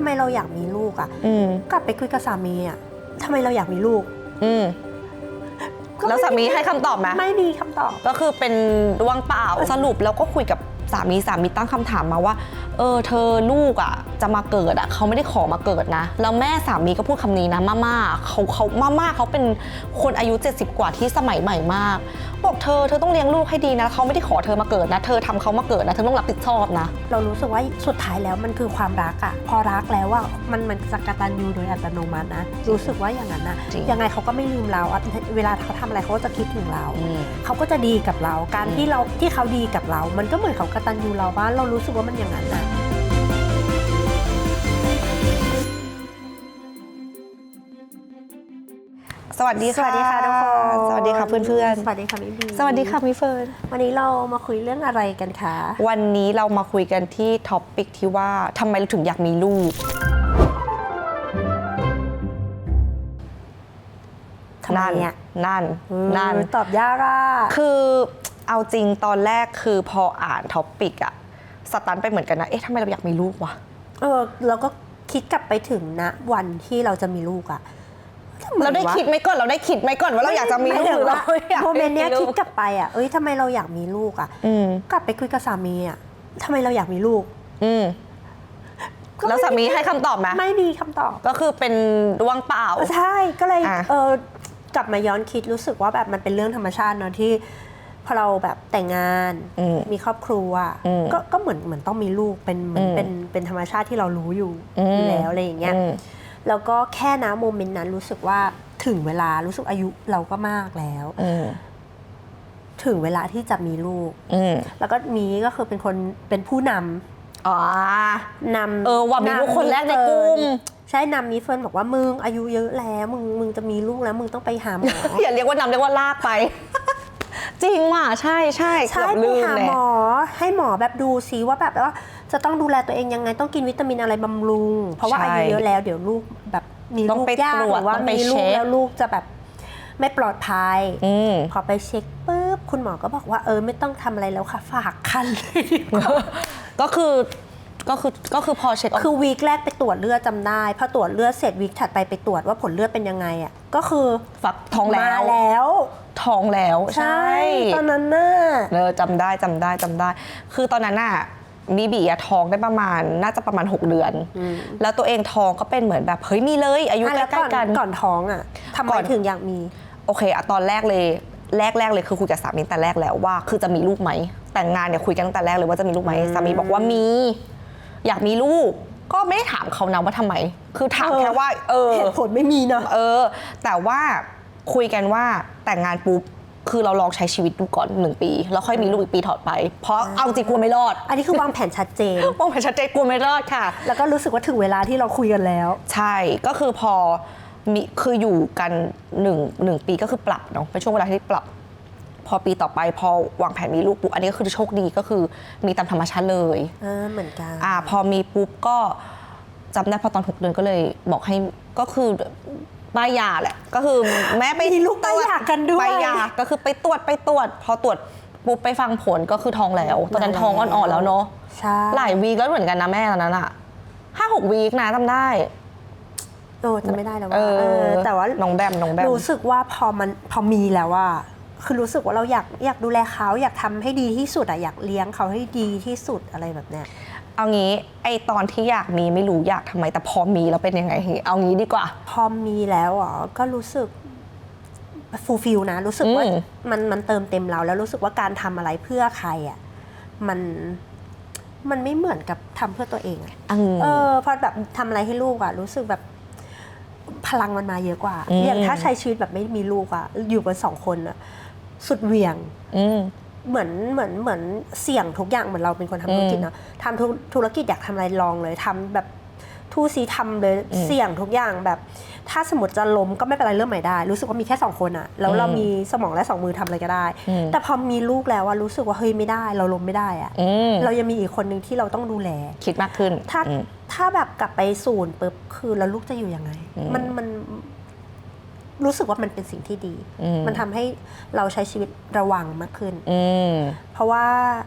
ำไมเราอยากมีลูกอะอืมกลับไปคุยกับสามีอะทำไมเราอยากมีลูกอืมก็แล้วสามีให้คำตอบไหมไม่มีคำตอบ ก็คือเป็นว่างเปล่าสรุปแล้วก็คุยกับ สามีสามีตั้งคำถามมาว่า เออเธอลูกอะจะมาเกิดอะเขาไม่ได้ขอมาเกิดนะ แล้วแม่สามีก็พูดคำนี้นะม่าม่าเขาเขาม่าม่าเขาเป็นคนอายุ 70 กว่าที่สมัยใหม่มาก บอกเธอเธอต้องเลี้ยงลูกให้ดีนะเขาไม่ได้ขอเธอมาเกิดนะ เธอทำเขามาเกิดนะเธอต้องรับผิดชอบนะ เรารู้สึกว่าสุดท้ายแล้วมันคือความรักอะพอรักแล้วอะมันมันจะกตัญญูโดยอัตโนมัตินะรู้สึกว่าอย่างนั้นนะจริงยังไงเขาก็ไม่ลืมเราอะเวลาเขาทำอะไรเขาก็จะคิดถึงเราอืมเขาก็จะดีกับเรา การอืมที่เราที่เขาดีกับเรา มันก็เหมือนเขากตัญญูเราบ้านเรารู้สึกว่ามันอย่างนั้นนะสวัสดีค่ะ สวัสดีค่ะทุกคนสวัสดีค่ะเพื่อนสวัสดีค่ะมิบีๆสวัสดีค่ะมิเฟิร์น วันนี้เรามาคุยเรื่องอะไรกันคะ วันนี้เรามาคุยกันที่ท็อปิกที่ว่าทำไมเราถึงอยากมีลูกทำไมนั่นอะนั่นนั่นเออตอบยากอะคือ เอาจริงตอนแรกคือพออ่านท็อปิกอะสตันไปเหมือนกันนะ เอ๊ะทำไมเราอยากมีลูกวะ เออเราก็คิดกลับไปถึงนะ วันที่เราจะมีลูกอะทำมเราได้วะคิดไหมก่อนเราได้คิดไหมก่อนว่าเราอยากจะมีลูกไถึหงรือเราว่าไม่อยากโมเมนต์เนี้ยลูคิดกลับไปอะเอ้ยทำไมเราอยากมีลูกอะอืมกลับไปคุยกับสามีอะทำไมเราอยากมีลูกอืมก็แล้วสามีให้คำตอบไหมไม่มีคำตอบ ก็คือเป็นว่างเปล่า ใช่ก็เลยอะ เออกลับมาย้อนคิดรู้สึกว่าแบบมันเป็นเรื่องธรรมชาติเนอะที่ พอเราแบบแต่งงานอืมมีครอบครัวอืมก็ก็เหมือนเหมือนต้องมีลูกเป็นเหมือนอืมเป็นเป็นธรรมชาติที่เรารู้อยู่อืมอยู่แล้วอะไรอย่างเงี้ยอืมแล้วก็แค่นะโมเมนต์นั้นรู้สึกว่าถึงเวลารู้สึกอายุเราก็มากแล้วอืมถึงเวลาที่จะมีลูกอืมแล้วก็มีก็คือเป็นคนเป็นผู้นำอ๋อนำเออว่ะมีลูกคนแรกในกลุ่มใช่นำมีเฟิร์นบอกว่ามึงอายุเยอะแล้ว มึงมึงจะมีลูกแล้ว มึงต้องไปหาหมออย่าเรียกว่านำเรียกว่าลากไป จริงว่ะใช่ใช่ใช่เกือบไปลืมหาเลย หมอให้หมอแบบดูซิว่าแบบว่า จะต้องดูแลตัวเองยังไงต้องกินวิตามินอะไรบำรุง เพราะว่าใช่อายุเยอะแล้วเดี๋ยวลูกแบบมีต้องลูกไปยากตรหวจรือว่าต้องไปมีลูเช็กค แล้วลูกจะแบบไม่ปลอดภัย อืม พอไปเช็คปุ๊บคุณหมอก็บอกว่าเออไม่ต้องทำอะไรแล้วค่ะ ฝากคันเลยดีกว่า ก็คือ ก็คือก็คือพอเช็คออก คือวีคแรกไปตรวจเลือดจำได้พอตรวจเลือดเสร็จวีคถัดไปไปตรวจว่าผลเลือดเป็นยังไงอะก็คือฟักท้องแล้มาวแล้วท้องแล้วใช่ตอนนั้นน่ะเออจำได้จำได้จำได้ คือตอนนั้นน่ะบีบีอะท้องได้ประมาณน่าจะประมาณ 6 เดือน แล้วตัวเองท้องก็เป็นเหมือนแบบเฮ้ยมีเลยอายุอะใกแล้วก่ล้อนๆกัน ก่อนท้องอะทำไมก่อน ถึงอยากมี โอเคอะตอนแรกเลยแรกแรกๆเลยคือคุยกับสามีแต่แรกแล้วว่า คือจะมีลูกไหมแต่งงานเนี่ยคุยกันตั้งแต่แรกเลยว่าจะมีลูกไหมสามีบอกว่ามี อยากมีลูก ก็ไม่ได้ถามเขานะว่าทำไม คือถามเออแค่ว่า เออ เหตุผลไม่มีเนอะเออ แต่ว่าคุยกันว่าแต่งงานปุ๊บ คือเราลองใช้ชีวิตดูก่อนหนึ่งปี แล้วค่อยมีลูกอีกปีถอดไป เพราะเอาจริงกลัวไม่รอดอันนี้คือวางแผนชัดเจนมองไปชัดเจนกลัวไม่รอดค่ะ แล้วก็รู้สึกว่าถึงเวลาที่เราคุยกันแล้ว ใช่ ก็คือพอมีคืออยู่กันหนึ่งหนึ่งปีก็คือปรับเนาะเป็นช่วงเวลาที่ปรับ พอปีต่อไปพอวางแผนมีลูกปุ๊บอันนี้ก็คือโชคดีก็คือมีตามธรรมชาติเลยเออเหมือนกันอ่าพอมีปุ๊บก็จำได้พอตอนหกเดือนก็เลยบอกให้ก็คือป้ายยาแหละ ก็คือแม่ไปมีลูกป้ายยากันด้วยป้ายยาก็คือไปตรวจไปตรวจ พอตรวจปุ๊บไปฟังผลก็คือท้องแล้ว ตอนนั้นท้องอ่อนๆแล้วเนาะใช่หลายวีคแล้วเหมือนกันนะแม่ตอนนั้นอะห้าหกวีคนะจำได้โอ้จะไม่ได้แล้วว่าเออเออแต่ว่าน้องแบมน้องแบมรู้สึกว่าพอมันพอมีแล้วว่า คือรู้สึกว่าเราอยากอยากดูแลเขาอยากทำให้ดีที่สุดอะอยากเลี้ยงเขาให้ดีที่สุดอะไรแบบเนี้ยเอางี้ไอตอนที่อยากมีไม่รู้อยากทำไมแต่พอมีแล้วเป็นยังไงเอางี้ดีกว่า พอมีแล้วอะก็รู้สึกฟูลฟิลนะ รู้สึกว่าอืมมันมันเติมเต็มเราแล้วรู้สึกว่าการทำอะไรเพื่อใครอะมันมันไม่เหมือนกับทำเพื่อตัวเองอะอืมเออพอแบบทำอะไรให้ลูกอะ รู้สึกแบบพลังมันมาเยอะกว่าอืมอย่างถ้าใช้ชีวิตแบบไม่มีลูกอะอยู่กันสองคนอะ สุดเหวี่ยงอืมเหมือนเหมือนเหมือนเสี่ยงทุกอย่างเหมือนเราเป็นคนทำธุรกิจเนาะทำธุธุรกิจอยากทำอะไรลองเลยทำแบบทู่ซีทำเลยอืมเสี่ยงทุกอย่างแบบ ถ้าสมมติจะล้มก็ไม่เป็นไรเริ่มใหม่ได้ รู้สึกว่ามีแค่สองคนอะแล้วเราอืมมีสมองและสองมือทำอะไรก็ได้อืมแต่พอมีลูกแล้วอะรู้สึกว่าเฮ้ยไม่ได้ เราล้มไม่ได้อะอืมเรายังมีอีกคนหนึ่งที่เราต้องดูแล คิดมากขึ้น ถ้าอืมถ้าแบบกลับไปศูนย์ปุ๊บคือแล้วลูกจะอยู่ยังไงอืมมันมัน รู้สึกว่ามันเป็นสิ่งที่ดีอืมมันทำให้เราใช้ชีวิตระวังมากขึ้นอืมเพราะว่า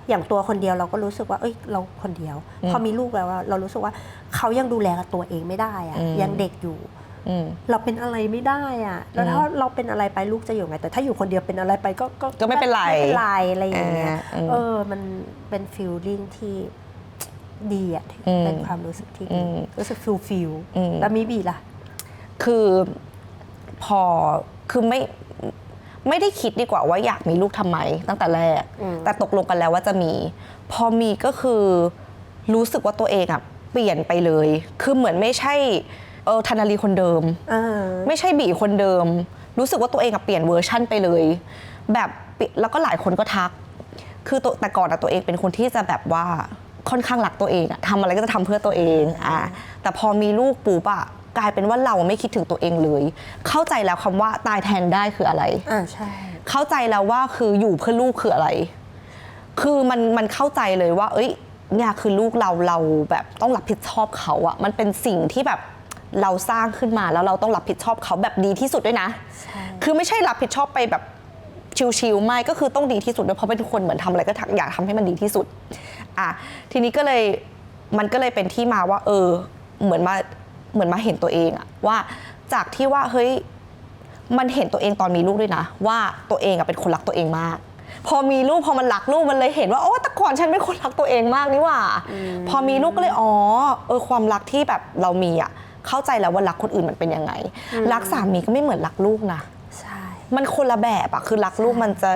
อย่างตัวคนเดียวเราก็รู้สึกว่า เอ้ย เราคนเดียวอืมพอมีลูกแล้วอะเรารู้สึกว่าเขายังดูแลตัวเองไม่ได้อะอืมยังเด็กอยู่อืมเราเป็นอะไรไม่ได้อะแล้วถ้าเราเป็นอะไรไปลูกจะอยู่ไง แต่ถ้าอยู่คนเดียวเป็นอะไรไปก็ก็ไม่เป็นไรไม่เป็นไรอะไรอย่างเงี้ยเออเออมันเป็นฟีลลิ่งที่ดีอะอืมเป็นความรู้สึกที่ดีอืมรู้สึกฟิลฟิลอืมแล้วมีบีล่ะ คือ พอคือไม่ไม่ได้คิดดีกว่าว่าอยากมีลูกทำไมตั้งแต่แรกอืมแต่ตกลงกันแล้วว่าจะมี พอมีก็คือรู้สึกว่าตัวเองอะเปลี่ยนไปเลย คือเหมือนไม่ใช่เออธนารีคนเดิมเออไม่ใช่บีคนเดิม รู้สึกว่าตัวเองอะเปลี่ยนเวอร์ชั่นไปเลย แบบเปลี่ยนแล้วก็หลายคนก็ทัก คือตัวแต่ก่อนอะตัวเองเป็นคนที่จะแบบว่าค่อนข้างรักตัวเองอะทำอะไรก็จะทำเพื่อตัวเองอะแต่พอมีลูกปุ๊บอะ กลายเป็นว่าเราไม่คิดถึงตัวเองเลย เข้าใจแล้วคำว่าตายแทนได้คืออะไรอ่าใช่ เข้าใจแล้วว่าคืออยู่เพื่อลูกคืออะไร คือมันมันเข้าใจเลยว่า เอ้ยเนี่ยคือลูกเราเราแบบต้องรับผิดชอบเขาอะมันเป็นสิ่งที่แบบเราสร้างขึ้นมาแล้วเราต้องรับผิดชอบเขาแบบดีที่สุดด้วยนะใช่คือไม่ใช่รับผิดชอบไปแบบชิวๆไม่ก็คือต้องดีที่สุดด้วยเพราะเป็นคนเหมือนทำอะไรก็อยากทำให้มันดีที่สุดอะทีนี้ก็เลยมันก็เลยเป็นที่มาว่า เออ เหมือนมา เหมือนมาเห็นตัวเองอะว่าจากที่ว่าเฮ้ยมันเห็นตัวเองตอนมีลูกด้วยนะ ว่าตัวเองอะเป็นคนรักตัวเองมาก พอมีลูกพอมันรักลูกมันเลยเห็นว่าโอ้แต่ก่อนฉันเป็นคนรักตัวเองมากนี่หว่า พอมีลูกก็เลยอ๋อเออความรักที่แบบเรามีอะเข้าใจแล้วว่ารักคนอื่นมันเป็นยังไง รักสามีก็ไม่เหมือนรักลูกนะใช่มันคนละแบบอะคือรักลูกมันจะอื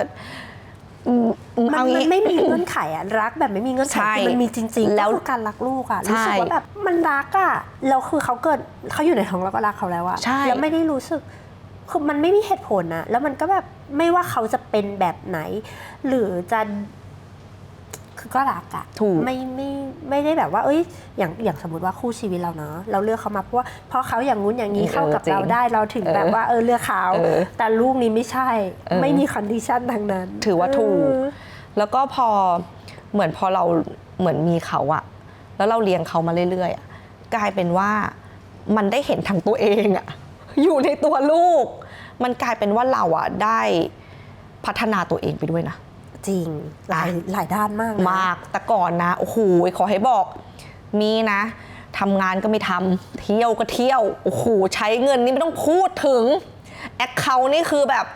มมันเอามังี้ นไม่มีเงื่อนไขอะรักแบบไม่มีเงื่อนไขใช่คือมันมีจริงๆแล้แล้ววคือการรักลูกอะใช่รู้สึกว่าแบบมันรักอะแล้วคือเขาเกิดเขาอยู่ในท้องเราก็รักเขาแล้วอะใช่ แล้วไม่ได้รู้สึกคือมันไม่มีเหตุผลอะแล้วมันก็แบบไม่ว่าเขาจะเป็นแบบไหน หรือจะ คือก็รักอะถูก ไม่ไม่ไม่ได้แบบว่า เอ้ย อย่างอย่างสมมติว่าคู่ชีวิตเราเนาะเราเลือกเขามาเพราะว่าเพราะเขาอย่างงู้นอย่างนี้เออเข้ากับจริงเราได้เราถึงเออแบบว่าเออเลือกเขาเออแต่ลูกนี้ไม่ใช่ เออไม่มีคอนดิชันทางนั้นถือว่าถูก เออ แล้วก็พอเหมือนพอเราเหมือนมีเขาอะแล้วเราเลี้ยงเขามาเรื่อยๆอะกลายเป็นว่ามันได้เห็นทั้งตัวเองอะ อยู่ในตัวลูก มันกลายเป็นว่าเราอะได้พัฒนาตัวเองไปด้วยนะ จริงหลายหลายด้านมากนะมากแต่ก่อนนะโอ้โหขอให้บอก มีนะทำงานก็ไม่ทำเที่ยวก็เที่ยวโอ้โหใช้เงินนี่ไม่ต้องพูดถึงแอคเคาท์นี่คือแบบ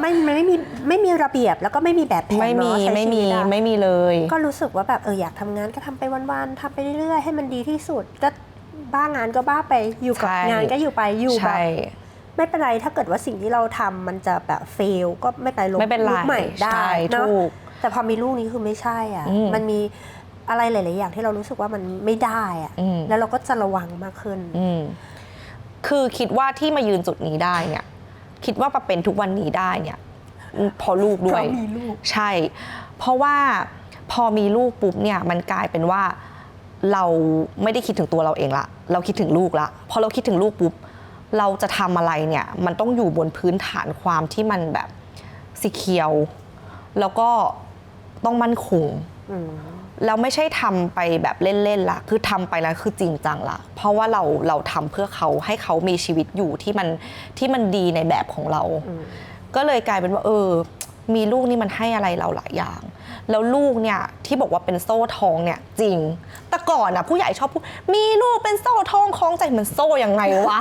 ไม่ไม่ไม่มีไม่มีระเบียบแล้วก็ไม่มีแบบแผนไม่มีเนาะใช้ไม่มีชีวิตอะไม่มีเลย ก็รู้สึกว่าแบบเอออยากทำงานก็ทำไปวันๆทำไปเรื่อยๆให้มันดีที่สุดก็บ้างานก็บ้าไปอยู่กับใช่งานก็อยู่ไปอยู่แบบใช่ ไม่เป็นไรถ้าเกิดว่าสิ่งที่เราทำมันจะแบบเฟลก็ไม่เป็นไรลงไม่เป็นไรรูปใหม่ได้ใช่เนาะถูกแต่พอมีลูกนี้คือไม่ใช่อะอืมมันมีอะไรหลาย ๆ อย่างที่เรารู้สึกว่ามันไม่ได้อะอืมแล้วเราก็จะระวังมากขึ้นอืมคือคิดว่าที่มายืนจุดนี้ได้เนี่ย คิดว่ามาเป็นทุกวันนี้ได้เนี่ยเพอลูกด้วยเพราะมีลูกใช่ เพราะว่าพอมีลูกปุ๊บเนี่ยมันกลายเป็นว่าเราไม่ได้คิดถึงตัวเราเองละ เราคิดถึงลูกละ พอเราคิดถึงลูกปุ๊บ เราจะทำอะไรเนี่ย มันต้องอยู่บนพื้นฐานความที่มันแบบสีเขียว แล้วก็ต้องมั่นคงอืมเราไม่ใช่ทำไปแบบเล่นๆละคือทำไปแล้วคือจริงจังละเพราะว่าเราเราทำเพื่อเขาให้เขามีชีวิตอยู่ที่มันที่มันดีในแบบของเรา ก็เลยกลายเป็นว่า เออ มีลูกนี่มันให้อะไรเราหลายอย่าง แล้วลูกเนี่ยที่บอกว่าเป็นโซ่ทองเนี่ยจริง แต่ก่อนอะผู้ใหญ่ชอบพูดมีลูกเป็นโซ่ทองคล้องใจมันโซ่ยังไงวะ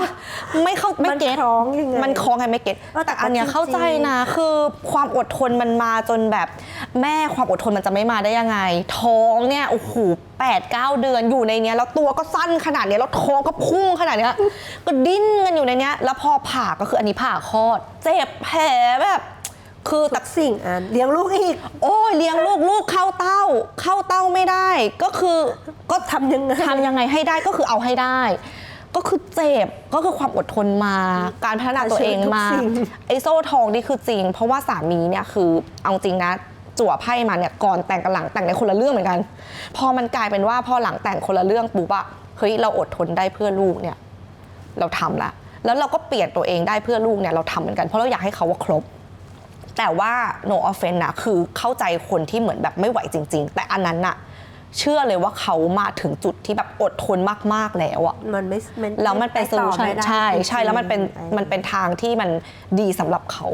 ไม่เข้าไม่มันเก็ตคล้องยังไงมันคล้องไงไม่เก็ตเออแต่แต่อันเนี้ยก็จริงๆเข้าใจนะ คือความอดทนมันมาจนแบบ แม่ความอดทนมันจะไม่มาได้ยังไง ท้องเนี่ยโอ้โหแปดเก้าเดือนอยู่ในเนี้ยแล้วตัวก็สั้นขนาดเนี้ยแล้วท้องก็พุ่งขนาดเนี้ยก็ดิ้นกันอยู่ในเนี้ยแล้วพอผ่าก็คืออันนี้ผ่าคลอด เจ็บแผลแบบ คือทุแต่กสิ่งอันเลี้ยงลูกอีก โอ้ยเลี้ยงลูกลูกเข้าเต้า เข้าเต้าไม่ได้ ก็คือก็ทำยังไงทำยังไงให้ได้ก็คือเอาให้ได้ ก็คือเจ็บก็คือความอดทนมา การพัฒนาตัวเองมาทุกสิ่งไอโซ่ทองนี่คือจริง เพราะว่าสามีเนี่ยคือเอาจริงนะจั่วไพ่มาเนี่ยก่อนแต่งกับหลังแต่งในคนละเรื่องเหมือนกัน พอมันกลายเป็นว่าพอหลังแต่งคนละเรื่องปุ๊บอะเฮ้ยเราอดทนได้เพื่อลูกเนี่ย เราทำละแล้วเราก็เปลี่ยนตัวเองได้เพื่อลูกเนี่ยเราทำเหมือนกันเพราะเราอยากให้เขาว่าครบ แต่ว่า no offense นะคือเข้าใจคนที่เหมือนแบบไม่ไหวจริง ๆ แต่อันนั้นน่ะเชื่อเลยว่าเขามาถึงจุดที่แบบอดทนมากๆแล้วอะมันไม่มันแล้วมันเป็นโซไต่ลูอชันไม่ได้ใช่ใช่จริงๆแล้วมันเป็นไอ้มันเป็นทางที่มันดีสำหรับเขา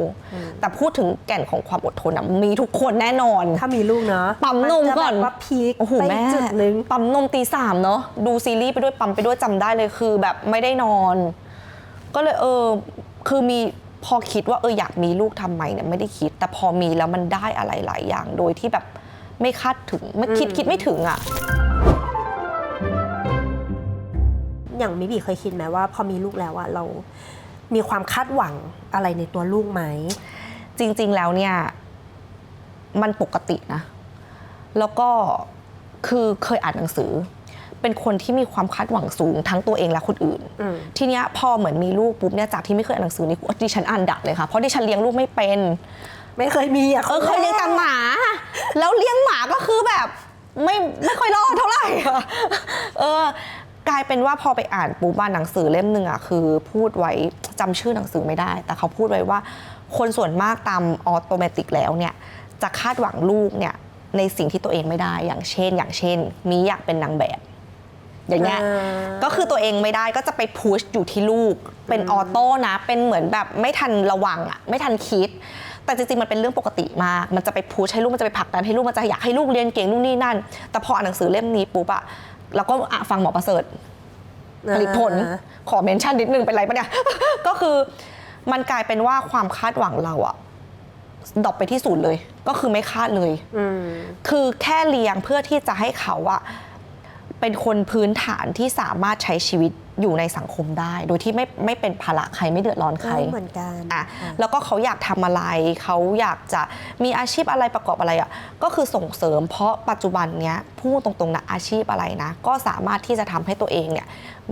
แต่พูดถึงแก่นของความอดทนอะมีทุกคนแน่นอน ถ้ามีลูกเนาะปั๊มนมก่อนจะแบบว่าพีคโอ้โหไปแม่จุดหนึ่งปั๊มนมตีสามเนาะดูซีรีส์ไปด้วยปั๊มไปด้วยจำได้เลยคือแบบไม่ได้นอน ก็เลยเออคือมี พอคิดว่าเอออยากมีลูกทำไมเนี่ยไม่ได้คิด แต่พอมีแล้วมันได้อะไรหลายอย่างโดยที่แบบไม่คาดถึงไม่คิดคิดไม่ถึงอะอย่างมิบีเคยคิดไหมว่า พอมีลูกแล้วอะเรามีความคาดหวังอะไรในตัวลูกไหม จริง ๆ แล้วเนี่ย มันปกตินะ แล้วก็คือเคยอ่านหนังสือ เป็นคนที่มีความคาดหวังสูงทั้งตัวเองและคนอื่นอืมทีเนี้ยพอเหมือนมีลูกปุ๊บเนี่ยจากที่ไม่เคยอ่านหนังสือนี่ดิฉันอ่านดักเลยค่ะเพราะดิฉันเลี้ยงลูกไม่เป็นไม่เคยมีอะเออเคยเลี้ยงแต่หมา แล้วเลี้ยงหมาก็คือแบบไม่ไม่ค่อยรอดเท่าไหร่อะเออกลายเป็นว่าพอไปอ่านปุ๊บว่าหนังสือเล่มหนึ่งอะคือ พูดไว้จำชื่อหนังสือไม่ได้ แต่เขาพูดไว้ว่า คนส่วนมากตามออโตเมติกแล้วเนี่ยจะคาดหวังลูกเนี่ยในสิ่งที่ตัวเองไม่ได้อย่างเช่น อย่างเช่น มีอยากเป็นนางแบบ อย่างเงี้ยก็คือตัวเองไม่ได้ก็จะไปพุชอยู่ที่ลูก เป็นออโต้นะ เป็นเหมือนแบบไม่ทันระวังอะไม่ทันคิด แต่จริงๆ มันเป็นเรื่องปกติมาก มันจะไปพุชให้ลูกมันจะไปผลักดันให้ลูกมันจะอยากให้ลูกเรียนเก่งนู่นนี่นั่น แต่พออ่านหนังสือเล่มนี้ปุ๊บอะแล้วก็อะฟังหมอประเสริฐผลิตผลอ่าขอเมนชั่นนิดนึงเป็นไรปะเนี่ย ก็คือมันกลายเป็นว่าความคาดหวังเราอะดรอปไปที่ศูนย์เลย ก็คือไม่คาดเลยอืมคือแค่เลี้ยงเพื่อที่จะให้เขาอะ เป็นคนพื้นฐานที่สามารถใช้ชีวิตอยู่ในสังคมได้ โดยที่ไม่ไม่เป็นภาระใครไม่เดือดร้อนใครเหมือนกันอะค่ะแล้วก็เขาอยากทำอะไร เขาอยากจะมีอาชีพอะไรประกอบอะไรอะก็คือส่งเสริม เพราะปัจจุบันเนี้ยพูดตรงๆนะอาชีพอะไรนะ ก็สามารถที่จะทำให้ตัวเองเนี่ย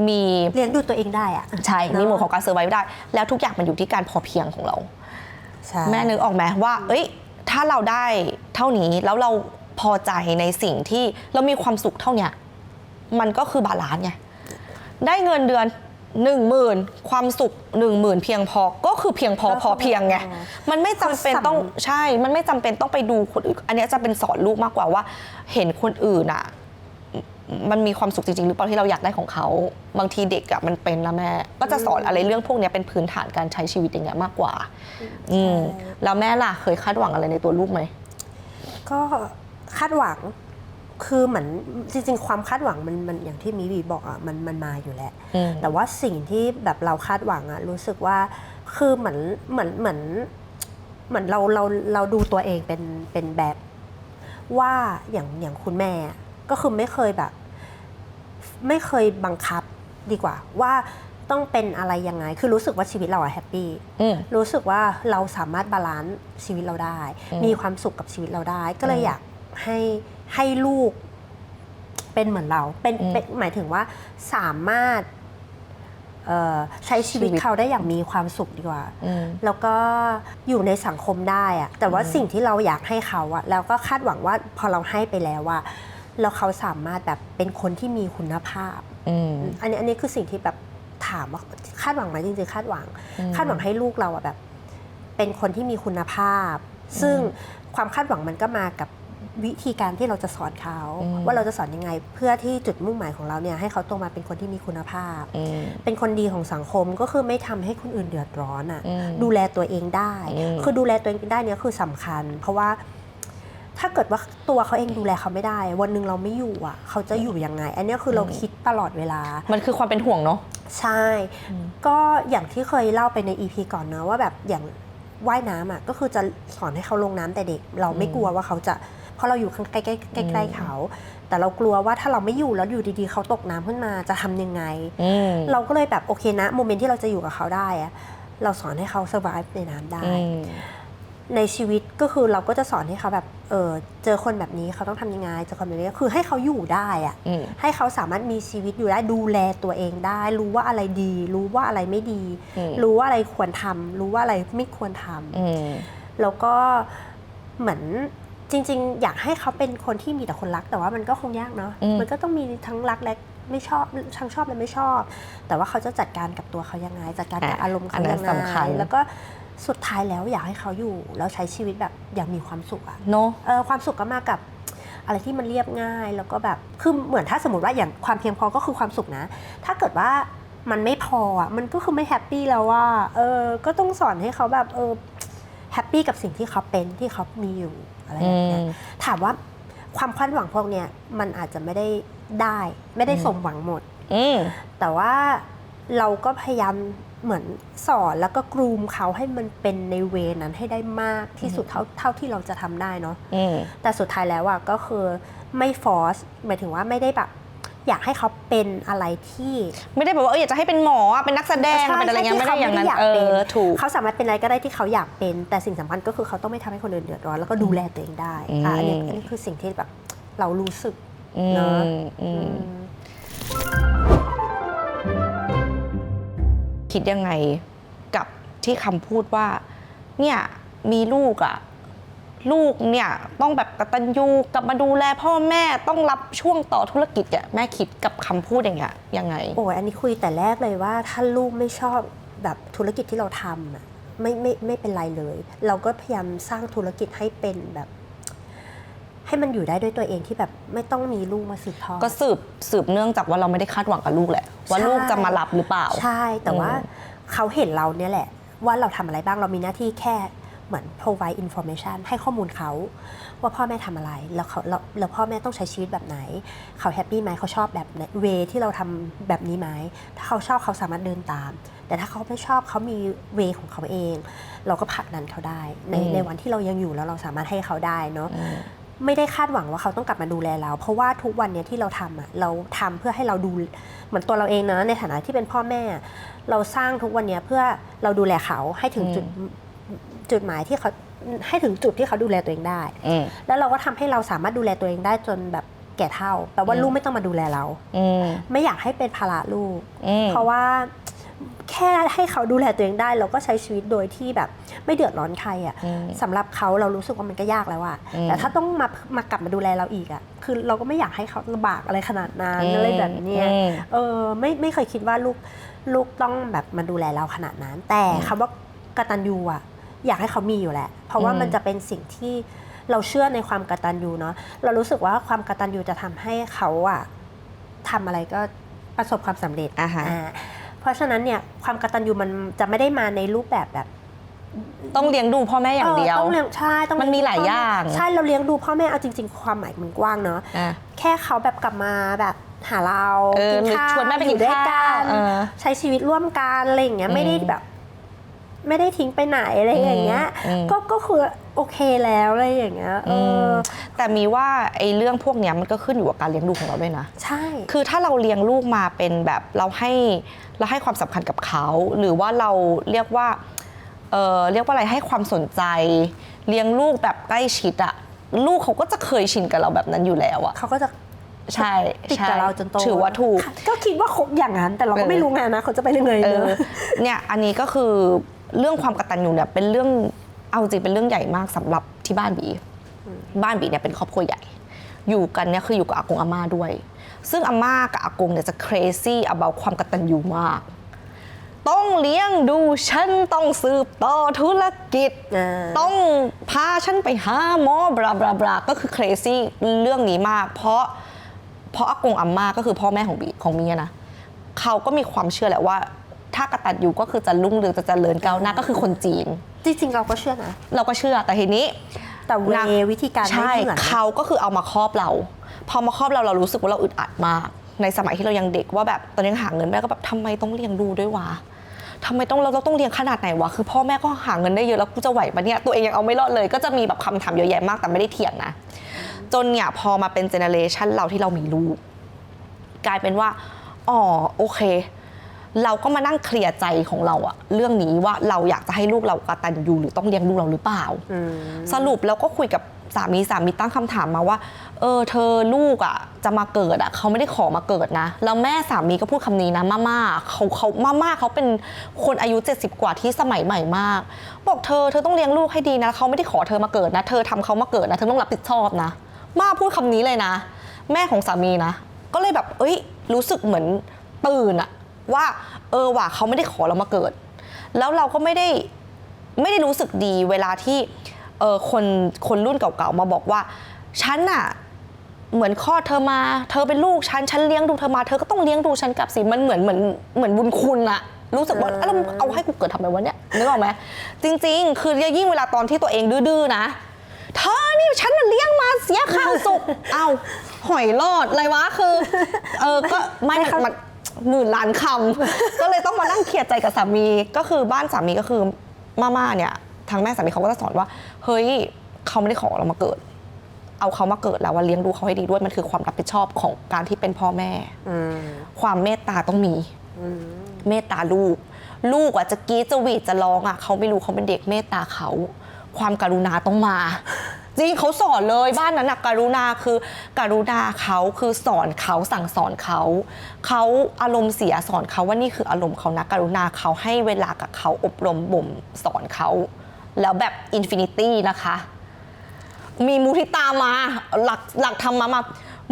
มีเลี้ยงดูตัวเองได้อะใช่เนอะมีหมวดของการเซอร์ไวได้ แล้วทุกอย่างมันอยู่ที่การพอเพียงของเราใช่แม่นึกออกไหมว่า เอ้ย ถ้าเราได้เท่านี้แล้วเราพอใจในสิ่งที่เรามีความสุขเท่าเนี้ย มันก็คือบาลานซ์ไงได้เงินเดือนหนึ่งหมื่นความสุขหนึ่งหมื่นเพียงพอก็คือเพียงพอพอเพียงไงมันไม่จำเป็นต้องใช่ มันไม่จำเป็นต้องไปดูคนอื่นอันเนี้ยจะเป็นสอนลูกมากกว่าว่า เห็นคนอื่นอะมันมีความสุขจริงๆ หรือเปล่าที่เราอยากได้ของเขา บางทีเด็กอะมันเป็นนะแม่ ก็จะสอนอะไรเรื่องพวกเนี้ยเป็นพื้นฐานการใช้ชีวิตอย่างเงี้ยมากกว่า อืมแล้วแม่ล่ะเคยคาดหวังอะไรในตัวลูกไหมก็คาดหวัง คือเหมือนจริงๆ ความคาดหวังมันมันอย่างที่มิวีบอกอะมันมันมาอยู่แล้วอืมแต่ว่าสิ่งที่แบบเราคาดหวังอะรู้สึกว่าคือเหมือนเหมือนเหมือนเหมือนเราเราเราดูตัวเองเป็นเป็นแบบว่าอย่างอย่างคุณแม่อะก็คือไม่เคยแบบ ไม่เคยบังคับดีกว่า ว่าต้องเป็นอะไรยังไง คือรู้สึกว่าชีวิตเราอะแฮปปี้อืมรู้สึกว่าเราสามารถบาลานซ์ชีวิตเราได้อืมมีความสุขกับชีวิตเราได้ ก็เลยอืมอยากให้ ให้ลูกเป็นเหมือนเราเป็นอืมเป็นหมายถึงว่าสามารถเอ่อใช้ชีวิตชีวิตเขาได้อย่างมีความสุขดีกว่าอืมแล้วก็อยู่ในสังคมได้อะแต่ว่าอืมสิ่งที่เราอยากให้เขาอะแล้วก็คาดหวังว่าพอเราให้ไปแล้วว่าแล้วเขาสามารถแบบเป็นคนที่มีคุณภาพอืมอันนี้อันนี้คือสิ่งที่แบบถามว่าคาดหวังไหมจริงๆคาดหวังอืมคาดหวังให้ลูกเราอะแบบ เป็นคนที่มีคุณภาพ ซึ่งความคาดหวังมันก็มากับ วิธีการที่เราจะสอนเขาอืมว่าเราจะสอนยังไง เพื่อที่จุดมุ่งหมายของเราเนี่ยให้เขาโตมาเป็นคนที่มีคุณภาพอืมเป็นคนดีของสังคมก็คือไม่ทำให้คนอื่นเดือดร้อนอะอืมดูแลตัวเองได้อืมคือดูแลตัวเองได้เนี่ยคือสำคัญ เพราะว่าถ้าเกิดว่าตัวเขาเองดูแลเขาไม่ได้ วันหนึ่งเราไม่อยู่อะ เขาจะอยู่ยังไง อันเนี้ยคือเราคิดตลอดเวลา มันคือความเป็นห่วงเนาะใช่ ก็อย่างที่เคยเล่าไปใน EP ก่อนเนอะว่าแบบอย่างว่ายน้ำอะก็คือจะสอนให้เขาลงน้ำแต่เด็ก เราไม่กลัวว่าเขาจะ เพราะเราอยู่ข้างใกล้ใกล้ใกล้ใกล้ๆเขา แต่เรากลัวว่าถ้าเราไม่อยู่แล้วอยู่ดีๆเขาตกน้ำขึ้นมาจะทำยังไงอืมเราก็เลยแบบโอเคนะโมเมนต์ที่เราจะอยู่กับเขาได้อะเราสอนให้เขา survive ในน้ำได้อืมในชีวิตก็คือเราก็จะสอนให้เขาแบบเออเจอคนแบบนี้เขาต้องทำยังไงเจอคนแบบนี้คือให้เขาอยู่ได้อะอืมให้เขาสามารถมีชีวิตอยู่ได้ดูแลตัวเองได้ รู้ว่าอะไรดี รู้ว่าอะไรไม่ดีอืมรู้ว่าอะไรควรทำรู้ว่าอะไรไม่ควรทำอืมแล้วก็เหมือน จริง ๆ อยากให้เขาเป็นคนที่มีแต่คนรักแต่ว่ามันก็คงยากเนาะอืมมันก็ต้องมีทั้งรักและไม่ชอบทั้งชอบและไม่ชอบ แต่ว่าเขาจะจัดการกับตัวเขายังไง จัดการกับอะอารมณ์อัเขานนั้ยันงไงสำคัญแล้วก็สุดท้ายแล้วอยากให้เขาอยู่แล้วใช้ชีวิตแบบอย่างมีความสุขอะเนาะเออความสุขก็มากับอะไรที่มันเรียบง่ายแล้วก็แบบคือเหมือนถ้าสมมติว่าอย่างความเพียงพอก็คือความสุขนะ ถ้าเกิดว่ามันไม่พออะมันก็คือไม่แฮปปี้แล้วว่าเออก็ต้องสอนให้เขาแบบเออ แฮปปี้กับสิ่งที่เขาเป็นที่เขามีอยู่อะไรแบบเนี้ยอืมถามว่าความคาดหวังพวกเนี้ยมันอาจจะไม่ได้ได้ ไม่ได้สมหวังหมดอืมแต่ว่าเราก็พยายามเหมือนสอนแล้วก็กรูมเขาให้มันเป็นในเวนั้นให้ได้มากที่สุดเท่าเท่าที่เราจะทำได้เนาะอืมแต่สุดท้ายแล้วอะก็คือไม่ฟอสหมายถึงว่าไม่ได้แบบ อยากให้เขาเป็นอะไรที่ ไม่ได้แบบว่าเอออยากจะให้เป็นหมออะเป็นนักแสดงใช่เป็นอะไรเงี้ยใช่ไม่ได้อย่างนั้นที่เขาเอไม่ได้อยากเป็น อถูก เขาสามารถเป็นอะไรก็ได้ที่เขาอยากเป็น แต่สิ่งสำคัญก็คือเขาต้องไม่ทำให้คนอื่นเดือดร้อนแล้วก็ดูแลตัวเองได้อืมอะอันนี้อันนี้คือสิ่งที่แบบเรารู้สึก อืเนอะ มอืมอืมคิดยังไงกับที่คำพูดว่า เนี่ยมีลูกอะ ลูกเนี่ยต้องแบบกตัญญูกลับมาดูแลพ่อแม่ต้องรับช่วงต่อธุรกิจอะแม่คิดกับคำพูดอย่างเงี้ยยังไง โอ้ยอันนี้คุยแต่แรกเลยว่าถ้าลูกไม่ชอบแบบธุรกิจที่เราทำอะไม่ไม่ไม่เป็นไรเลย เราก็พยายามสร้างธุรกิจให้เป็นแบบ ให้มันอยู่ได้ด้วยตัวเองที่แบบไม่ต้องมีลูกมาสืบทอด ก็สืบสืบเนื่องจากว่าเราไม่ได้คาดหวังกับลูกแหละ ว่าใช่ลูกจะมารับหรือเปล่า ใช่แต่ว่าอืมเขาเห็นเราเนี่ยแหละ ว่าเราทำอะไรบ้างเรามีหน้าที่แค่ เหมือน provide information ให้ข้อมูลเขาว่าพ่อแม่ทำอะไรแล้วเขาแล้วแล้วพ่อแม่ต้องใช้ชีวิตแบบไหน เขาแฮปปี้ไหมเขาชอบแบบเวที่เราทำแบบนี้ไหมถ้าเขาชอบเขาสามารถเดินตาม แต่ถ้าเขาไม่ชอบเขามีเวของเขาเอง เราก็ผลักดันเขาได้ ในอืมในวันที่เรายังอยู่แล้วเราสามารถให้เขาได้เนาะอืมไม่ได้คาดหวังว่าเขาต้องกลับมาดูแลเรา เพราะว่าทุกวันเนี้ยที่เราทำอะเราทำเพื่อให้เราดูเหมือนตัวเราเองนะในฐานะที่เป็นพ่อแม่ เราสร้างทุกวันเนี้ยเพื่อเราดูแลเขาให้ถึงอืมจุด จุดหมายที่เขาให้ถึงจุดที่เขาดูแลตัวเองได้อืมแล้วเราก็ทำให้เราสามารถดูแลตัวเองได้จนแบบแก่เท่าแปลว่าอืมลูกไม่ต้องมาดูแลเราอืมไม่อยากให้เป็นภาระลูกอืมเพราะว่าแค่ให้เขาดูแลตัวเองได้เราก็ใช้ชีวิตโดยที่แบบ ไม่เดือดร้อนใครอะ่ะอืมสำหรับเขาเรารู้สึกว่ามันก็ยากแล้วอะอืมแต่ถ้าต้องมามากลับมาดูแลเราอีกอะ่ะ คือเราก็ไม่อยากให้เขาลำบากอะไรขนาดนั้นอืมอะไรแบบเนี้ยอืมเออไม่ไม่เคยคิดว่าลูกลูกต้องแบบมาดูแลเราขนาดนั้น แต่อืมคำว่ากตัญญูอะ่ะ อยากให้เขามีอยู่แหละ เพราะว่าอืมมันจะเป็นสิ่งที่เราเชื่อในความกตัญญูเนาะเรารู้สึกว่าความกตัญญูจะทำให้เขาอะทำอะไรก็ประสบความสำเร็จอ่าฮะอ่าเพราะฉะนั้นเนี่ยความกตัญญูมันจะไม่ได้มาในรูปแบบแบบ ต้องเลี้ยงดูพ่อแม่อย่างเดียวต้องเลี้ยงใช่ต้องมันมีหลายพ่แอย่างใช่เราเลี้ยงดูพ่อแม่เอาจริง ๆ ความหมายมันกว้างเนาะอะแค่เขาแบบกลับมาแบบหาเราเออกินข้าวชวนแม่ไปกินอยู่ด้วยข้าวกันเออใช้ชีวิตร่วมกันอะไรอย่างเงี้ยอืมไม่ได้แบบ ไม่ได้ทิ้งไปไหนอะไรอย่างเงี้ยอืมก็ก็คือโอเคแล้วอะไรอย่างเงี้ยเอออแต่มีว่าไอ้เรื่องพวกเนี้ยมันก็ขึ้นอยู่กับการเลี้ยงดูของเราด้วยนะ ใช่ คือถ้าเราเลี้ยงลูกมาเป็นแบบเราให้เราให้ความสำคัญกับเขา หรือว่าเราเรียกว่าเออเรียกว่าอะไรให้ความสนใจ เลี้ยงลูกแบบใกล้ชิดอะลูกเขาก็จะเคยชินกับเราแบบนั้นอยู่แล้วอะเขาก็จะใช่ติดใช่กับเราจนโตถือว่าถูก ก็คิดว่าคบอย่างนั้น แต่เราก็เออไม่รู้ไงนะเขาจะไปยังไงเอเนออะเนี่ยอันนี้ก็คือ เรื่องความกตัญญูเนี่ยเป็นเรื่องเอาจริงเป็นเรื่องใหญ่มากสำหรับที่บ้านบีบ้านบีเนี่ยเป็นครอบครัวใหญ่ อยู่กันเนี่ยคืออยู่กับอากงอาม่าด้วย ซึ่งอาม่ากับอากงเนี่ยจะ crazy about ความกตัญญูมาก ต้องเลี้ยงดูฉันต้องสืบต่อธุรกิจอ่าต้องพาฉันไปหาหมอบลาบลาบลาก็คือ crazy เรื่องนี้มาก เพราะเพราะอากงอาม่าก็คือพ่อแม่ของบีของมีอะนะเขาก็มีความเชื่อแหละว่า ถ้ากตัญญูก็คือจะรุ่งเรืองจะเจริญก้าวหน้าก็คือคนจีน จริงๆเราก็เชื่อนะ เราก็เชื่อแต่ทีนี้แต่เวนางวิธีการไม่ใช่เหมือนนะเขาก็คือเอามาครอบเรา พอมาครอบเราเรารู้สึกว่าเราอึดอัดมาก ในสมัยที่เรายังเด็กว่าแบบตอนนี้หาเงินไม่ได้ก็แบบทำไมต้องเลี้ยงดูด้วยวะทำไมต้องเราเราต้องเลี้ยงขนาดไหนวะ คือพ่อแม่ก็หาเงินได้เยอะแล้วกูจะไหวปะเนี่ย ตัวเองยังเอาไม่รอดเลย ก็จะมีแบบคำถามเยอะแยะมากแต่ไม่ได้เถียงนะ จนเนี่ยพอมาเป็นเจเนเรชันเราที่เรามีลูก กลายเป็นว่า อ๋อโอเค เราก็มานั่งเคลียร์ใจของเราอะเรื่องนี้ว่าเราอยากจะให้ลูกเรากตัญญูหรือต้องเลี้ยงดูเราหรือเปล่าอืมสรุปเราก็คุยกับสามีสามีตั้งคำถามมาว่า เออเธอลูกอะจะมาเกิดอะเขาไม่ได้ขอมาเกิดนะ แล้วแม่สามีก็พูดคำนี้นะม่าม่าเขาเขาม่าม่าเขาเป็นคนอายุ 70 กว่าที่สมัยใหม่มาก บอกเธอเธอต้องเลี้ยงลูกให้ดีนะเขาไม่ได้ขอเธอมาเกิดนะ เธอทำเขามาเกิดนะเธอต้องรับผิดชอบนะม่าพูดคำนี้เลยนะ แม่ของสามีนะ ก็เลยแบบเอ้ยรู้สึกเหมือนตื่นอะ ว่าเออว่ะเขาไม่ได้ขอเรามาเกิด แล้วเราก็ไม่ได้ไม่ได้รู้สึกดีเวลาที่เออคนคนรุ่นเก่าๆมาบอกว่าฉันน่ะเหมือนคลอดเธอมา เธอเป็นลูกฉันฉันเลี้ยงดูเธอมาเธอก็ต้องเลี้ยงดูฉันกลับสิมันเหมือนเหมือนเหมือนบุญคุณอะรู้สึกว่าเออเอ้าแล้วมึงเอาให้กูเกิดทำไมวะเนี่ยนึกออกไหมจริง ๆ คือยิ่งเวลาตอนที่ตัวเองดื้อๆนะเธอนี่ฉันน่ะเลี้ยงมาเสียข้าวสุก เอ้าหอยรอดอะไรวะคือ เออก็ไม่มันมัน หมื่นล้านคำ ก็เลยต้องมานั่งเคลียร์ใจกับสามี ก็คือบ้านสามีก็คือมาม่าเนี่ยทางแม่สามีเขาก็จะสอนว่า เฮ้ยเขาไม่ได้ขอเรามาเกิด เอาเขามาเกิดแล้วว่าเลี้ยงดูเขาให้ดีด้วยมันคือความรับผิดชอบของการที่เป็นพ่อแม่อืมความเมตตาต้องมีอืมเมตตาลูก ลูกอะจะกรีดจะหวีดจะร้องอะเขาไม่รู้เขาเป็นเด็กเมตตาเขา ความการุณาต้องมา จริงเขาสอนเลยบ้านนั้นนะการุณาคือการุณาเขาคือสอนเขาสั่งสอนเขา เขาอารมณ์เสียสอนเขาว่านี่คืออารมณ์เขานะการุณาเขาให้เวลากับเขาอบรมบ่มสอนเขา แล้วแบบอินฟินิตี้นะคะ มีมุทิตามาหลักหลักธรรมะมา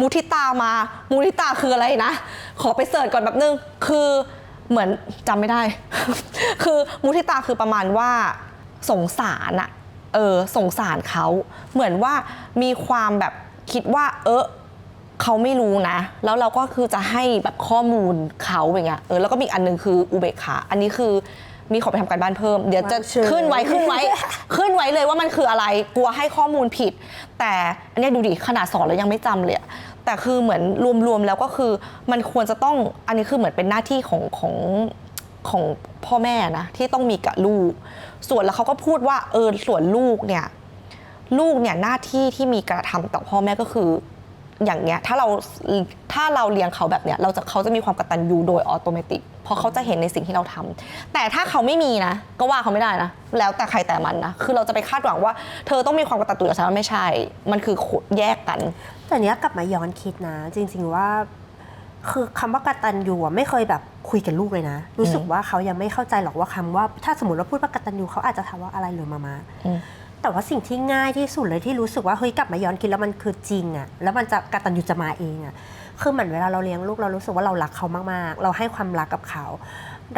มุทิตามามุทิตาคืออะไรนะ ขอไปเสิร์ชก่อนแบบนึง คือเหมือนจำไม่ได้ คือมุทิตาคือประมาณว่าสงสารอะ เออสงสารเขาเหมือนว่ามีความแบบคิดว่า เออเขาไม่รู้นะ แล้วเราก็คือจะให้แบบข้อมูลเขาอย่างเงี้ยเออแล้วก็มีอีกอันหนึงคืออุเบกขาอันนี้คือมีขอไปทำการบ้านเพิ่ม เดี๋ยวจะวางเชิงขึ้นไว้ขึ้นไว้ ขึ้นไว้เลยว่ามันคืออะไรกลัวให้ข้อมูลผิด แต่อันเนี้ยดูดิขนาดสอนแล้วยังไม่จำเลยอะแต่คือเหมือนรวมๆแล้วก็คือมันควรจะต้องอันนี้คือเหมือนเป็นหน้าที่ของของของพ่อแม่นะที่ต้องมีกับลูก ส่วนแล้วเขาก็พูดว่าเออส่วนลูกเนี่ยลูกเนี่ยหน้าที่ที่มีกระทำต่อพ่อแม่ก็คือ อย่างเนี้ยถ้าเราถ้าเราเลี้ยงเขาแบบเนี้ยเราจะเขาจะมีความกตัญญูโดยออโตเมติกเพราะเขาจะเห็นในสิ่งที่เราทำแต่ถ้าเขาไม่มีนะ ก็ว่าเขาไม่ได้นะ แล้วแต่ใครแต่มันนะคือเราจะไปคาดหวังว่า เธอต้องมีความกตัญญูกับฉันมันไม่ใช่ มันคือแยกกัน แต่เนี้ยกลับมาย้อนคิดนะ จริง ๆว่า คือคำว่ากตัญญูอะไม่เคยแบบคุยกับลูกเลยนะ รู้สึกว่าเขายังไม่เข้าใจหรอกว่าคำว่า ถ้าสมมติเราพูดว่ากตัญญูเขาอาจจะถามว่าอะไรหรือมามาอืมแต่ว่าสิ่งที่ง่ายที่สุดเลยที่รู้สึกว่าเฮ้ยกลับมาย้อนคิดแล้วมันคือจริงอะแล้วมันจะกตัญญูจะมาเองอะคือเหมือนเวลาเราเลี้ยงลูกเรารู้สึกว่าเรารักเขามากๆ เราให้ความรักกับเขา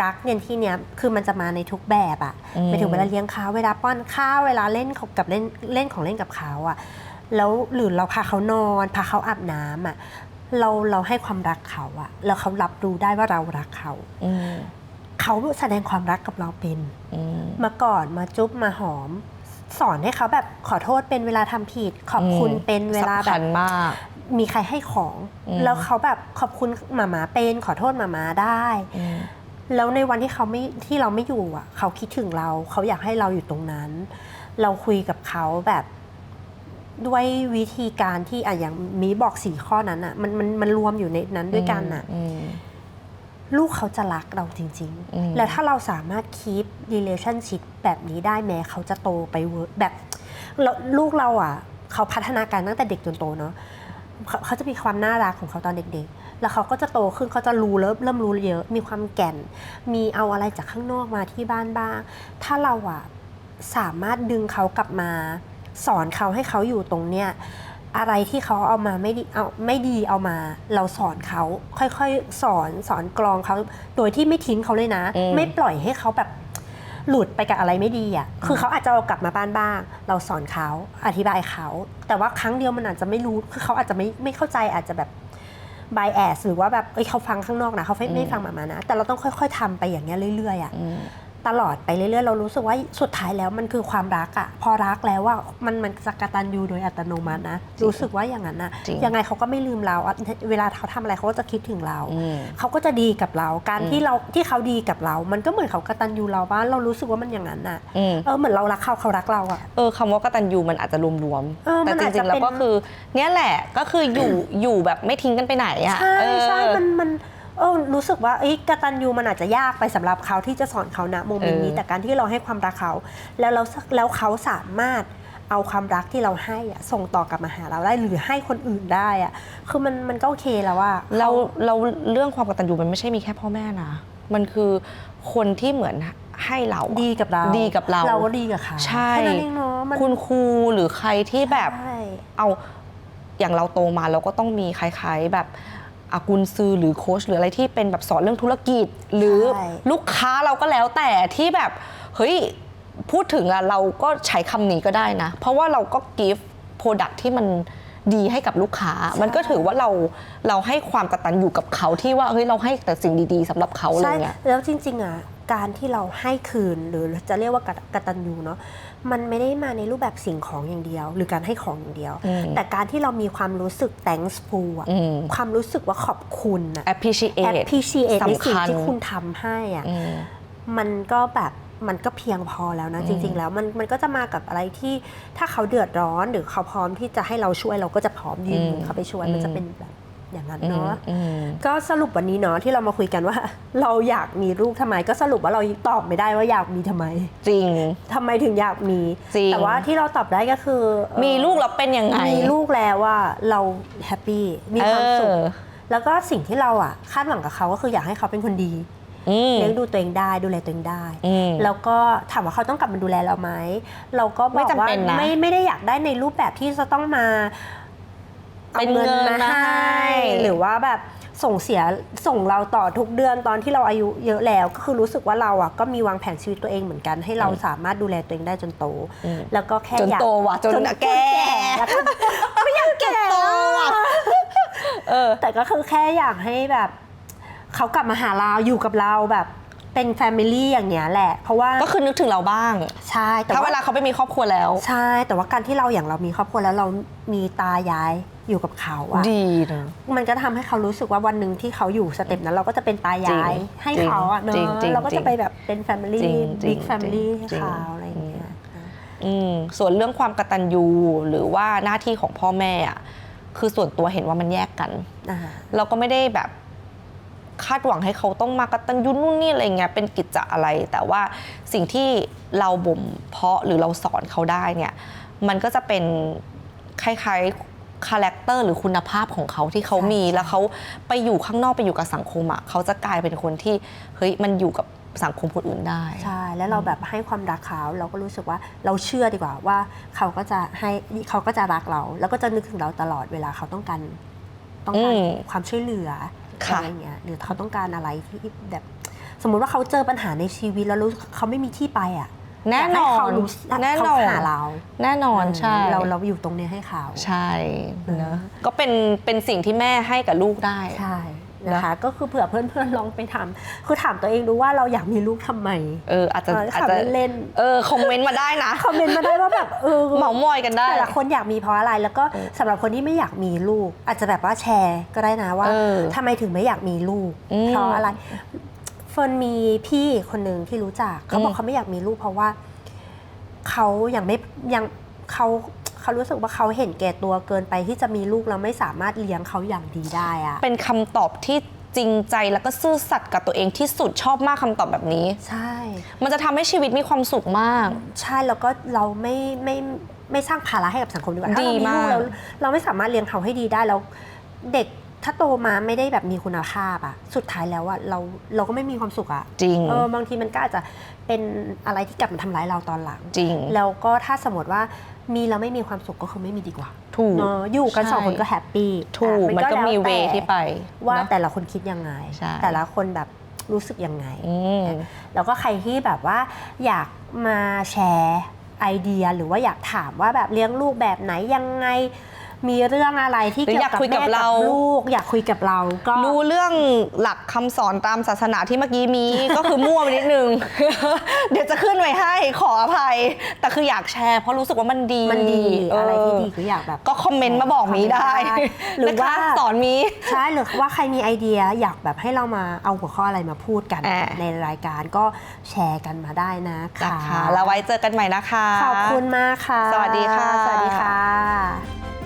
รักเนี่ยที่เนี้ยคือมันจะมาในทุกแบบอะอืมไปถึงเวลาเลี้ยงเขาเวลาป้อนข้าวเวลาเล่นของกับเล่นเล่นของเล่นกับเขาอะแล้วหรือเราพาเขานอน พาเขาอาบน้ำอะ เราเราให้ความรักเขาอะแล้วเขารับรู้ได้ว่าเรารักเขาอืมเขาแสดงความรักกับเราเป็นอืมมาก่อนมาจุ๊บมาหอม สอนให้เขาแบบขอโทษเป็นเวลาทำผิด ขอบคุณเป็นเวลาแบสำคับญมากมีใครให้ของอืมแล้วเขาแบบขอบคุณหมาหมาเป็น ขอโทษหมาหมาได้อืมแล้วในวันที่เขาไม่ที่เราไม่อยู่อะ เขาคิดถึงเรา เขาอยากให้เราอยู่ตรงนั้น เราคุยกับเขาแบบ ด้วยวิธีการที่อะอย่างมีบอกสี่ข้อนั้นอะมันมันมันรวมอยู่ในนั้นด้วยกันอะอืมลูกเขาจะรักเราจริงอืมๆแล้วถ้าเราสามารถ keep relationship แบบนี้ได้แม้เขาจะโตไปเวิร์กแบบแล้วลูกเราอะ เขาพัฒนาการตั้งแต่เด็กจนโตเนาะเขาเขาจะมีความน่ารักของเขาตอนเด็ก ๆ แล้วเขาก็จะโตขึ้นเขาจะรู้เริ่มเริ่มรู้เยอะ มีความแก่น มีเอาอะไรจากข้างนอกมาที่บ้านบ้าง ถ้าเราอะสามารถดึงเขากลับมา สอนเขาให้เขาอยู่ตรงเนี้ยอะไรที่เขาเอามาไม่ดีเอาไม่ดีเอามา เราสอนเขาค่อยๆ สอนสอนกรองเขาโดยที่ไม่ทิ้งเขาเลยนะอืมไม่ปล่อยให้เขาแบบหลุดไปกับอะไรไม่ดีอะ คือเขาอาจจะเอากลับมาบ้านบ้าง เราสอนเขาอธิบายเขา แต่ว่าครั้งเดียวมันอาจจะไม่รู้ คือเขาอาจจะไม่ไม่เข้าใจอาจจะแบบบายแอสหรือว่าแบบเอ้ยเขาฟังข้างนอกนะเขาไม่ไม่ฟังมามานะ แต่เราต้องค่อย ๆทำไปอย่างเงี้ยเรื่อยๆอะอืม ตลอดไปเรื่อยๆ เรารู้สึกว่าสุดท้ายแล้วมันคือความรักอะพอรักแล้วว่ามันมันจะกตัญญูโดยอัตโนมัตินะจริงรู้สึกว่าอย่างนั้นนะจริงยังไงเขาก็ไม่ลืมเราอะเวลาเขาทำอะไรเขาก็จะคิดถึงเรา อืม เขาก็จะดีกับเรา การอืมที่เราที่เขาดีกับเรา มันก็เหมือนเขากตัญญูเราบ้านเรารู้สึกว่ามันอย่างนั้นน่ะอืมเออเหมือนเรารักเขาเขารักเราอะ เออคำว่ากตัญญูมันอาจจะรวมเออๆมัแต่นจอาจจะริงๆ แล้วก็เป็นคือ เนี้ยแหละก็คืออยู่อยู่แบบไม่ทิ้งกันไปไหนอะใช่เออใช่มันมัน เออรู้สึกว่าเอ้ยกตัญญูมันอาจจะยากไปสำหรับเขาที่จะสอนเขาณโมเมนต์นี้เออแต่การที่เราให้ความรักเขา แล้วเราแล้วเขาสามารถเอาความรักที่เราให้อะส่งต่อกลับมาหาเราได้หรือให้คนอื่นได้อะคือมันมันก็โอเคแล้วว่าเราเราเรื่องความกตัญญูมันไม่ใช่มีแค่พ่อแม่นะ มันคือคนที่เหมือนให้เราอะดีกับเราดีกับเรา เราก็ดีกับเขาใช่แค่นั้นเองเนาะมันคุณครูหรือใครที่แบบใช่เอาอย่างเราโตมาเราก็ต้องมีคล้าย ๆแบบ อากุนซือหรือโค้ชหรืออะไรที่เป็นแบบสอนเรื่องธุรกิจ หรือใช่ ลูกค้าเราก็แล้วแต่ที่แบบ เฮ้ย พูดถึงอะเราก็ใช้คำนี้ก็ได้นะ เพราะว่าเราก็กิฟต์โปรดักที่มันดีให้กับลูกค้า มันก็ถือว่าเราเราให้ความกตัญญูกับเขาที่ว่าเฮ้ยเราให้แต่สิ่งดีๆสำหรับเขาอะไรใช่เงี้ย แล้วจริงๆอะ การที่เราให้คืนหรือจะเรียกว่ากตกตัญญูเนาะมันไม่ได้มาในรูปแบบสิ่งของอย่างเดียว หรือการให้ของอย่างเดียวอืมแต่การที่เรามีความรู้สึก thankful อะอืมความรู้สึกว่าขอบคุณอะ appreciate appreciate ในสำสิ่งคัญที่คุณทำให้อะอืมมันก็แบบมันก็เพียงพอแล้วนะอืมจริง ๆ แล้วมันมันก็จะมากับอะไรที่ถ้าเขาเดือดร้อนหรือเขาพร้อมที่จะให้เราช่วยเราก็จะพร้อมยืนมือเขาไปช่วยมันจะเป็นแบบ อย่างนั้นเนาะอืมก็สรุปวันนี้เนาะที่เรามาคุยกันว่า เราอยากมีลูกทำไม ก็สรุปว่าเราตอบไม่ได้ว่าอยากมีทำไม จริงทำไมถึงอยากมีจริงแต่ว่าที่เราตอบได้ก็คือเอ่อมีลูกแล้วเป็นยังไงมีลูกแล้วว่าเราแฮปปี้มีความสุขเออแล้วก็สิ่งที่เราอะคาดหวังกับเขาก็คืออยากให้เขาเป็นคนดีอืมเลี้ยงดูตัวเองได้ดูแลตัวเองได้อืมแล้วก็ถามว่าเขาต้องกลับมาดูแลเราไหมเราก็บไม่อกจำว่าเป็นนะไม่ไม่ได้อยากได้ในรูปแบบที่จะต้องมา เป็นเงินมาให้ หรือว่าแบบส่งเสียส่งเราต่อทุกเดือนตอนที่เราอายุเยอะแล้ว ก็คือรู้สึกว่าเราอะก็มีวางแผนชีวิตตัวเองเหมือนกัน ให้เราสามารถดูแลตัวเองได้จนโตอืมแล้วก็แค่จนอยากโตว่ะจนแก่แล้วก็ไม่อยากแก่โตว่ะเออแต่ก็คือแค่อยากให้แบบเขากลับมาหาเราอยู่กับเราแบบเป็นแฟมิลี่อย่างเนี้ยแหละ เพราะว่าก็คือนึกถึงเราบ้าง ใช่แต่ถ้าเวว่าลาเขาไปมีครอบครัวแล้ว ใช่ แต่ว่าการที่เราอย่างเรามีครอบครัวแล้วเรามีตายาย อยู่กับเขาอะดีนะ มันก็ทำให้เขารู้สึกว่าวันหนึ่งที่เขาอยู่สเต็ปนั้นเราก็จะเป็นตายายจริงให้เขาอะเนจริงจริงอะเราก็จริจะงไปแบบเป็นแฟมิจริลี่งจริงบิ๊กแฟมิลี่ให้จริงเขาอะไรอย่างเงี้ยอืมส่วนเรื่องความกตัญญูหรือว่าหน้าที่ของพ่อแม่อะคือส่วนตัวเห็นว่ามันแยกกันอ่าเราก็ไม่ได้แบบคาดหวังให้เขาต้องมากตัญญูนู่นนี่อะไรเงี้ยเป็นกิจจะอะไร แต่ว่าสิ่งที่เราบ่มเพาะหรือเราสอนเขาได้เนี่ย มันก็จะเป็นคล้ายๆ คาแรคเตอร์หรือคุณภาพของเขาที่เขามีใช่แล้วเขาไปอยู่ข้างนอกไปอยู่กับสังคมอะเขาจะกลายเป็นคนที่เฮ้ยมันอยู่กับสังคมคนอื่นได้ ใช่ แล้วเราแบบให้ความรักเขาเราก็รู้สึกว่าเราเชื่อดีกว่าว่าเขาก็จะให้เขาก็จะรักเรา แล้วก็จะนึกถึงเราตลอดเวลาเขาต้องการต้องการอืมความช่วยเหลือค่ะอะไรเงี้ยหรือเขาต้องการอะไรที่แบบ สมมุติว่าเขาเจอปัญหาในชีวิตแล้วรู้สึกเขาไม่มีที่ไปอะ แน่อยากนให้อนเขารู้แน่นเขาอนหาเรา แน่นอนใช่ เราเราอยู่ตรงเนี้ยให้เขา ใช่เนอะเนอะก็เป็นเป็นสิ่งที่แม่ให้กับลูกได้ ใช่นะคะ ก็คือเผื่อเพื่อนๆลองไปทำคือถามตัวเองดูว่าเราอยากมีลูกทำไม เอออาจจะเอออาจถามจะเล่นเออคอมเมนต์มาได้นะๆคอมเมนต์มาได้ว่าแบบเออเหมามอยกันได้ แต่ละคนอยากมีเพราะอะไร แล้วก็เออสำหรับคนที่ไม่อยากมีลูก อาจจะแบบว่าแชร์ก็ได้นะว่าเออทำไมถึงไม่อยากมีลูกอืมเพราะอะไร เฟิร์นมีพี่คนหนึ่งที่รู้จักเขาบออืกมเขาไม่อยากมีลูกเพราะว่าเขายังไม่ยังเขาเขารู้สึกว่าเขาเห็นแก่ตัวเกินไปที่จะมีลูกแล้วไม่สามารถเลี้ยงเขาอย่างดีได้อะเป็นคำตอบที่จริงใจแล้วก็ซื่อสัตย์กับตัวเองที่สุดชอบมากคำตอบแบบนี้ ใช่ มันจะทำให้ชีวิตมีความสุขมาก ใช่แล้วก็เราไม่ไม่ไม่สร้างภาระให้กับสังคมดีกว่าถ้าเราดีมีมาลูกกเราเราไม่สามารถเลี้ยงเขาให้ดีได้แล้วเด็ก ถ้าโตมาไม่ได้แบบมีคุณภาพอะสุดท้ายแล้วอะเราเราก็ไม่มีความสุขอะจริง เออบางทีมันก็อาจจะเป็นอะไรที่กลับมาทำร้ายเราตอนหลัง จริง แล้วก็ถ้าสมมติว่ามีแล้วไม่มีความสุขก็คือไม่มีดีกว่าถูก เนอะอยู่กันใช่ สองคนก็แฮปปี้ถูก อะมันก็แล้วมีเวแต่ที่ไปว่าเนอะ แต่ละคนคิดยังไง ใช่ แต่ละคนแบบรู้สึกยังไง อืม แล้วก็ใครที่แบบว่าอยากมาแชร์ไอเดียหรือว่าอยากถามว่าแบบเลี้ยงลูกแบบไหนยังไง มีเรื่องอะไรที่หรือเกี่อยยากวกับคุยกับแม่เราลูกอยากคุยกับเราก็รู้เรื่องหลักคำสอนตามศาสนาที่เมื่อกี้มีก็คือมั่วไปนิดนึง เดี๋ยวจะขึ้นไว้ให้ขออภัย แต่คืออยากแชร์เพราะรู้สึกว่ามันดีมันดีเอะไรที่ดีก็อยากแบบ ก็คอมเมนต์มาบอกมีได้ หรือว่านะคะสอนมีใช่หรือว่าใครมีไอเดียอยากแบบให้เรามาเอาหัวข้ออะไรมาพูดกันอ่าในรายการก็แชร์กันมาได้นะนะคะคะแล้วไว้เจอกันใหม่นะคะขอบคุณมากค่ะ สวัสดีค่ะ สวัสดีค่ะ